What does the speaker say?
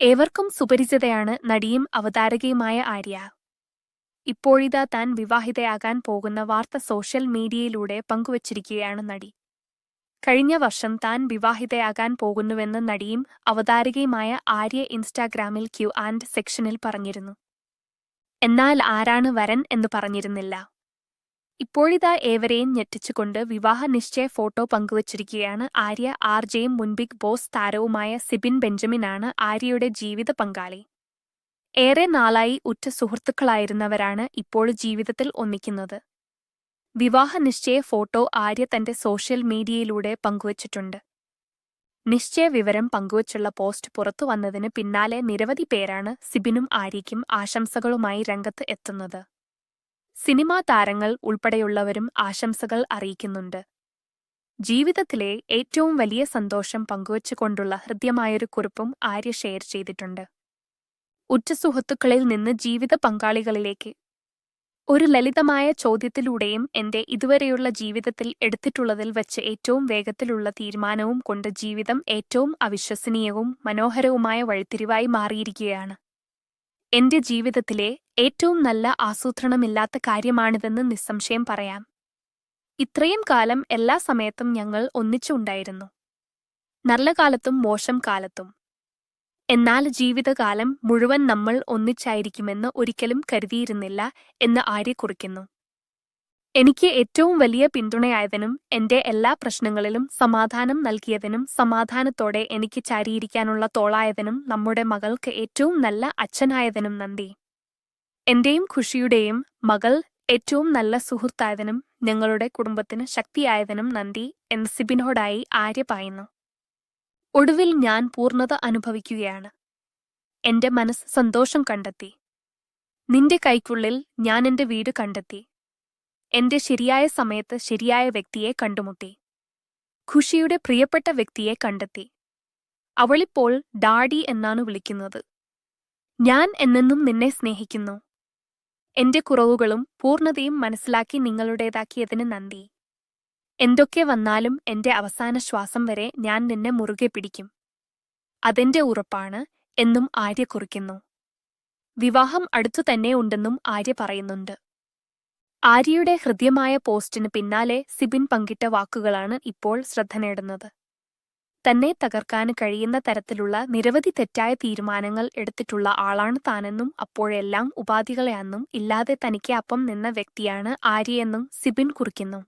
ഏവർക്കും സുപരിചിതയാണ് നടിയും അവതാരകയുമായ ആര്യ. ഇപ്പോഴിതാ താൻ വിവാഹിതയാകാൻ പോകുന്ന വാർത്ത സോഷ്യൽ മീഡിയയിലൂടെ പങ്കുവച്ചിരിക്കുകയാണ് നടി. കഴിഞ്ഞ വർഷം താൻ വിവാഹിതയാകാൻ പോകുന്നുവെന്ന് നടിയും അവതാരകയുമായ ആര്യ ഇൻസ്റ്റാഗ്രാമിൽ ക്യു ആൻഡ് സെക്ഷനിൽ പറഞ്ഞിരുന്നു. എന്നാൽ ആരാണ് വരൻ എന്ന് പറഞ്ഞിരുന്നില്ല. ഇപ്പോഴിതാ ഏവരെയും ഞെട്ടിച്ചുകൊണ്ട് വിവാഹ നിശ്ചയ ഫോട്ടോ പങ്കുവച്ചിരിക്കുകയാണ് ആര്യ ആർ ജെയും മുൻ ബിഗ് ബോസ് താരവുമായ സിബിൻ ബെഞ്ചമിനാണ് ആര്യയുടെ ജീവിത പങ്കാളി. ഏറെ നാളായി ഉറ്റ സുഹൃത്തുക്കളായിരുന്നവരാണ് ഇപ്പോൾ ജീവിതത്തിൽ ഒന്നിക്കുന്നത്. വിവാഹ നിശ്ചയ ഫോട്ടോ ആര്യ തന്റെ സോഷ്യൽ മീഡിയയിലൂടെ പങ്കുവച്ചിട്ടുണ്ട്. നിശ്ചയ വിവരം പങ്കുവച്ചുള്ള പോസ്റ്റ് പുറത്തു വന്നതിന് പിന്നാലെ നിരവധി പേരാണ് സിബിനും ആര്യയ്ക്കും ആശംസകളുമായി രംഗത്ത് എത്തുന്നത്. സിനിമാ താരങ്ങൾ ഉൾപ്പെടെയുള്ളവരും ആശംസകൾ അറിയിക്കുന്നുണ്ട്. ജീവിതത്തിലെ ഏറ്റവും വലിയ സന്തോഷം പങ്കുവച്ചുകൊണ്ടുള്ള ഹൃദ്യമായൊരു കുറിപ്പും ആര്യ ഷെയർ ചെയ്തിട്ടുണ്ട്. ഉറ്റ സുഹൃത്തുക്കളിൽ നിന്ന് ജീവിത പങ്കാളികളിലേക്ക്. ഒരു ലളിതമായ ചോദ്യത്തിലൂടെയും എന്റെ ഇതുവരെയുള്ള ജീവിതത്തിൽ എടുത്തിട്ടുള്ളതിൽ വച്ച് ഏറ്റവും വേഗത്തിലുള്ള തീരുമാനവും കൊണ്ട് ജീവിതം ഏറ്റവും അവിശ്വസനീയവും മനോഹരവുമായ വഴിത്തിരിവായി മാറിയിരിക്കുകയാണ്. എന്റെ ജീവിതത്തിലെ ഏറ്റവും നല്ല ആസൂത്രണമില്ലാത്ത കാര്യമാണിതെന്ന് നിസ്സംശയം പറയാം. ഇത്രയും കാലം എല്ലാ സമയത്തും ഞങ്ങൾ ഒന്നിച്ചുണ്ടായിരുന്നു. നല്ല കാലത്തും മോശം കാലത്തും. എന്നാൽ ജീവിതകാലം മുഴുവൻ നമ്മൾ ഒന്നിച്ചായിരിക്കുമെന്ന് ഒരിക്കലും കരുതിയിരുന്നില്ല എന്ന് ആര്യ കുറിക്കുന്നു. എനിക്ക് ഏറ്റവും വലിയ പിന്തുണയായതിനും എന്റെ എല്ലാ പ്രശ്നങ്ങളിലും സമാധാനം നൽകിയതിനും സമാധാനത്തോടെ എനിക്ക് ചാരിയിരിക്കാനുള്ള തോളായതിനും നമ്മുടെ മകൾക്ക് ഏറ്റവും നല്ല അച്ഛനായതിനും നന്ദി. എന്റെയും ഖുഷിയുടെയും മകൾ ഏറ്റവും നല്ല സുഹൃത്തായതിനും ഞങ്ങളുടെ കുടുംബത്തിന് ശക്തിയായതിനും നന്ദി എന്ന് സിബിനോടായി ആര്യ പറയുന്നു. ഒടുവിൽ ഞാൻ പൂർണത അനുഭവിക്കുകയാണ്. എന്റെ മനസ്സ് സന്തോഷം കണ്ടെത്തി. നിന്റെ കൈക്കുള്ളിൽ ഞാൻ എന്റെ വീട് കണ്ടെത്തി. എന്റെ ശരിയായ സമയത്ത് ശരിയായ വ്യക്തിയെ കണ്ടുമുട്ടി. ഖുഷിയുടെ പ്രിയപ്പെട്ട വ്യക്തിയെ കണ്ടെത്തി. അവളിപ്പോൾ ഡാഡി എന്നാണ് വിളിക്കുന്നത്. ഞാൻ എന്നെന്നും നിന്നെ സ്നേഹിക്കുന്നു. എന്റെ കുറവുകളും പൂർണതയും മനസ്സിലാക്കി നിങ്ങളുടേതാക്കിയതിന് നന്ദി. എന്തൊക്കെ വന്നാലും എന്റെ അവസാന ശ്വാസം വരെ ഞാൻ നിന്നെ മുറുകെ പിടിക്കും. അതെന്റെ ഉറപ്പാണ് എന്നും ആര്യ കുറിക്കുന്നു. വിവാഹം അടുത്തു തന്നെ ഉണ്ടെന്നും ആര്യ പറയുന്നുണ്ട്. ആര്യയുടെ ഹൃദ്യമായ പോസ്റ്റിന് പിന്നാലെ സിബിൻ പങ്കിട്ട വാക്കുകളാണ് ഇപ്പോൾ ശ്രദ്ധ നേടുന്നത്. തന്നെ തകർക്കാൻ കഴിയുന്ന തരത്തിലുള്ള നിരവധി തെറ്റായ തീരുമാനങ്ങൾ എടുത്തിട്ടുള്ള ആളാണ് താനെന്നും അപ്പോഴെല്ലാം ഉപാധികളെയെന്നും ഇല്ലാതെ തനിക്ക് അപ്പം നിന്ന വ്യക്തിയാണ് ആര്യയെന്നും സിബിൻ കുറിക്കുന്നു.